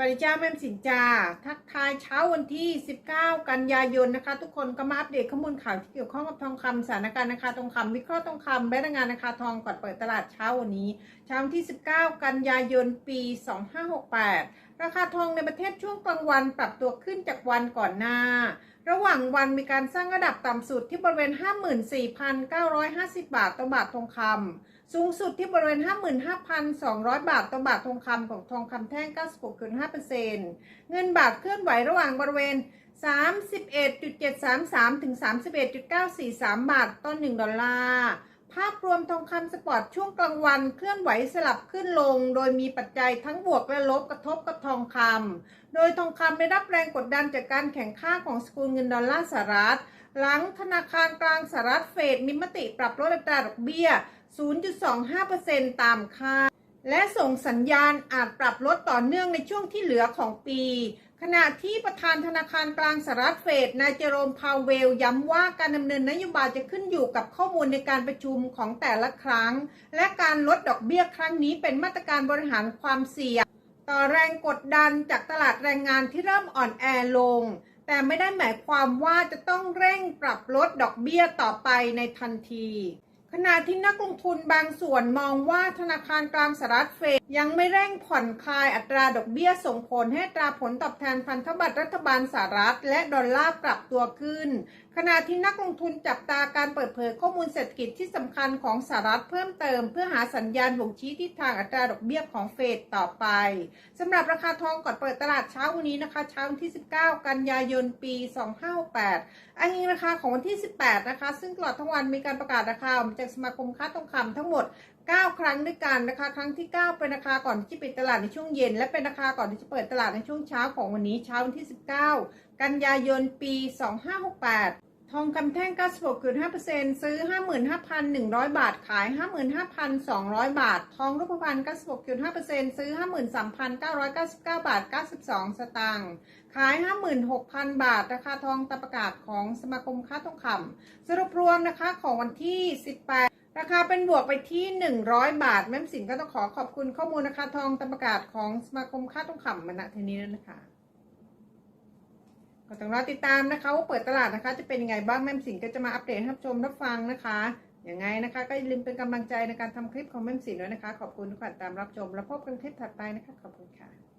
วัสดีจ้าแม่สินจ้าทักทายเช้าวันที่ 19 กันยายนนะคะ ทุกคนก็มาอัปเดตข้อมูลข่าวที่เกี่ยวข้องกับทองคำสถานการณ์ราคาทองคำวิเคราะห์ทองคำและรายงานราคาทองก่อนเปิดตลาดเช้าวันนี้ เช้าวันที่ 19 กันยายนปี 2568 ราคาทองในประเทศช่วงกลางวันปรับตัวขึ้นจากวันก่อนหน้า ระหว่างวันมีการสร้างระดับต่ำสุดที่บริเวณ 54,950 บาทต่อบาททองคำ สูงสุดที่บริเวณ 55,200 บาทต่อบาททองคำของทองคำแท่ง 96.5%เงินบาทเคลื่อนไหวระหว่างบริเวณ 31.733 ถึง 31.943 บาทต่อ 1 ดอลลาร์ ภาพรวมทองคำสปอร์ตช่วงกลางวันเคลื่อนไหวสลับขึ้นลง โดยมีปัจจัยทั้งบวกและลบกระทบกับทองคำโดยทองคำได้รับแรงกดดันจากการแข่งข้าของสกุลเงินดอลลาร์สหรัฐ หลังธนาคารกลางสหรัฐเฟดมีมติปรับลดอัตราดอกเบี้ย 0.25%ตามคาด และส่งสัญญาณอาจปรับลดต่อเนื่องในช่วงที่เหลือของปี ขณะที่ประธานธนาคารกลางสหรัฐเฟดนายเจโรมพาวเวล ย้ำว่าการดำเนินนโยบายจะขึ้นอยู่กับข้อมูลในการประชุมของแต่ละครั้ง และการลดดอกเบี้ยครั้งนี้เป็นมาตรการบริหารความเสี่ยง ต่อแรงกดดันจากตลาดแรงงานที่เริ่มอ่อนแอลง แต่ไม่ได้หมายความว่าจะต้องเร่งปรับลดดอกเบี้ยต่อไปในทันที ขณะที่นักลงทุนบางส่วนมองว่าธนาคารกลางสหรัฐเฟดยังไม่เร่งผ่อนคลายอัตราดอกเบี้ยส่งผลให้ตราผลตอบแทนพันธบัตรรัฐบาลสหรัฐ และดอลลาร์ปรับตัวขึ้น ขณะที่นักลงทุนจับตาการเปิดเผยข้อมูลเศรษฐกิจที่สำคัญของสหรัฐเพิ่มเติม เพื่อหาสัญญาณบ่งชี้ทิศทางอัตราดอกเบี้ยของเฟดต่อไปสำหรับราคาทองก่อนเปิดตลาดเช้าวันนี้นะคะ เช้าวันที่ 19 กันยายนปี 2568อ้างอิงราคาของวันที่ 18 นะคะ ซึ่งตลอดทั้งวันมีการประกาศราคาออกมาจากสมาคมค้าทองคำทั้งหมด 9 ครั้งด้วยกันนะคะ ครั้งที่ 9 เป็นราคาก่อนที่จะปิดตลาดในช่วงเย็น และเป็นราคาก่อนที่จะเปิดตลาดในช่วงเช้าของวันนี้เช้าวันที่ 19 กันยายนปี 2568 ทองคำแท่ง 96.5%ซื้อ 55,100 บาท ขาย 55,200 บาท ทองรูปพรรณ96.5%ซื้อ 53,999 บาท 92 สตางค์ ขาย 56,000 บาท ราคาทองตามประกาศของสมาคมค้าทองคำ สรุปรวมนะคะของวันที่ 18ราคาเป็นบวกไปที่ 100 บาท แม่มสินก็ต้องขอขอบคุณข้อมูลราคาทองตามประกาศของสมาคมค้าทองคำมาณที่นี้ด้วนะคะ ก็ต้องรอติดตามนะคะว่าเปิดตลาดนะคะ จะเป็นยังไงบ้างแม่มสินก็จะมาอัปเดตให้ชมรับฟังนะคะยังไงนะคะ ก็อย่าลืมเป็นกำลังใจในการทำคลิปของแม่มสินด้วยนะคะ ขอบคุณทุกท่านตามรับชม แล้วพบกันคลิปถัดไปนะคะขอบคุณค่ะ